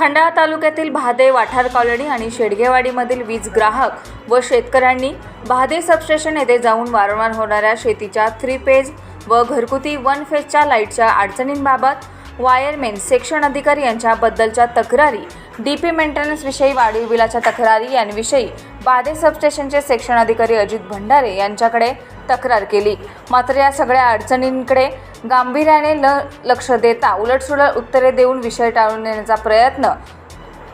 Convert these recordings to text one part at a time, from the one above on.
खंडाळा तालुक्यातील भादे वाठार कॉलनी आणि शेडगेवाडीमधील वीज ग्राहक व शेतकऱ्यांनी भादे सबस्टेशन येथे जाऊन वारंवार होणाऱ्या शेतीच्या थ्री पेज व घरगुती वन फेजच्या लाईटच्या अडचणींबाबत वायरमेन सेक्शन अधिकारी यांच्याबद्दलच्या तक्रारी डी पी मेंटेनन्सविषयी वाढीव बिलाच्या तक्रारी यांविषयी बाधे सबस्टेशनचे सेक्शन अधिकारी अजित भंडारे यांच्याकडे तक्रार केली. मात्र या सगळ्या अडचणींकडे गांभीर्याने न लक्ष देता उलटसुलट उत्तरे देऊन विषय टाळून नेण्याचा प्रयत्न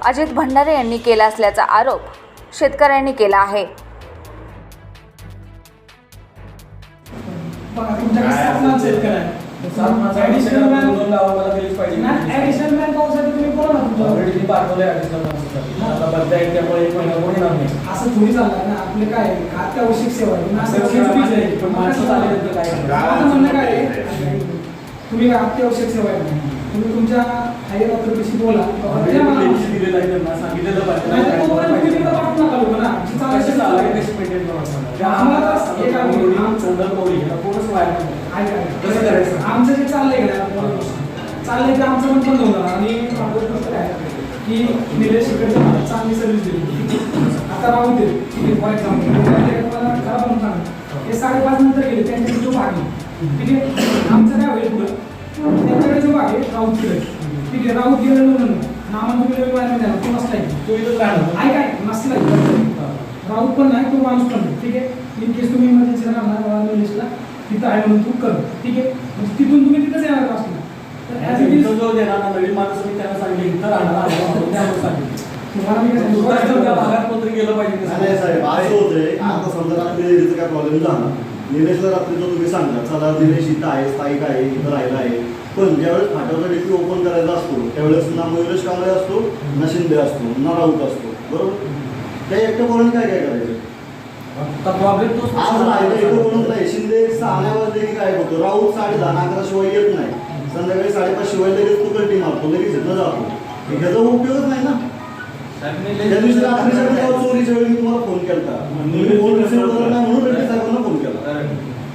अजित भंडारे यांनी केला असल्याचा आरोप शेतकऱ्यांनी केला आहे. तुमच्याकडे सात माणसं आहेत? सात माणसं पाठवलंय. आता त्यामुळे एक महिना कोणी येणार नाही. असं थोडी चालणार ना? आपले काय? आहे? अत्यावश्यक सेवा आहे. पण माणसं काय म्हणणं काय? तुम्ही काय अत्यावश्यक सेवा आहे? तुम्ही तुमच्या हायर ऑथॉरिटीशी बोला. दिलेलं आहे त्यांना, सांगितलेलं? आमचं जे चाललंय चाललंय ते आमचं पण बंद होणार. आणि की निलेश इकडे मला चांगली सर्व्हिस दिली आता राहू दे फॉर एक्झाम्पल मला खराब म्हणून सांग हे साडेपाच नंतर गेले त्यांच्याकडे जो भाग आहे. ठीक आहे? आमचं काय होईल पुढं? त्यांच्याकडे जो भाग आहे राऊतकडे ठीक आहे? राऊत गेलेलं म्हणून नामांतर विमान द्यायला तो नसला तू इथंच राहणार. ऐक काय? नसला राऊत पण नाही तो माणूस पण नाही. ठीक आहे? इन केस तुम्ही इमर्जन्सी राहणार निलेशला तिथं आहे म्हणून तू कर. ठीक आहे? तिथून तुम्ही तिथंच येणार असणार तर ॲज इट इज इथं जो देणार नवीन माणूस मी त्यांना सांगितलं इथं राहणार. साहेब असं होतंय. आता समजा रात्री काय प्रॉब्लेम झाला. निलेशला रात्रीचं तुम्ही सांगा चला निलेश इथं आहे स्थायिक आहे इथं राहिला आहे. पण ज्यावेळेस फाट्याचा डीपी ओपन करायचा असतो त्यावेळेस ना मयुरेश कांबळे असतो ना शिंदे असतो ना राऊत असतो. बरोबर? त्या एकटं बोलून काय काय करायचं? आता प्रॉब्लेम तोच आज राहिलं एकटं बोलून नाही. शिंदे सहा वाजले की काय होतो? राऊत साडे दहा अकरा शिवाय येत नाही. संध्याकाळी साडेपाच शिवाय लगेच तू कल्टी मारतो लगेच इथं जातो. हे त्याचा उपयोगच नाही ना. त्या दिवशी चोरीच्या वेळी मी तुम्हाला फोन केला तुम्ही फोन रिसिव्ह करत नाही म्हणून रेड्डी साहेबांना फोन केला.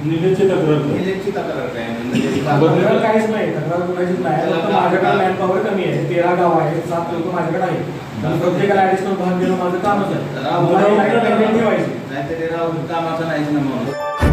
निलेशची तक्रार कर. इलेक्ट्रिकची तक्रार काय? म्हणजे तक्रार. काहीच नाही. तक्रार कुणाचीच नाही. माझ्याकडे मॅन पॉवर कमी आहे. तेरा गाव आहे सात लोक माझ्याकडे आहेत. आणि प्रत्येकाला ऍडिशनल भाग देणं माझं कामच आहे. ही ठेवायची. नाहीतर ते राहून कामाचं नाहीच ना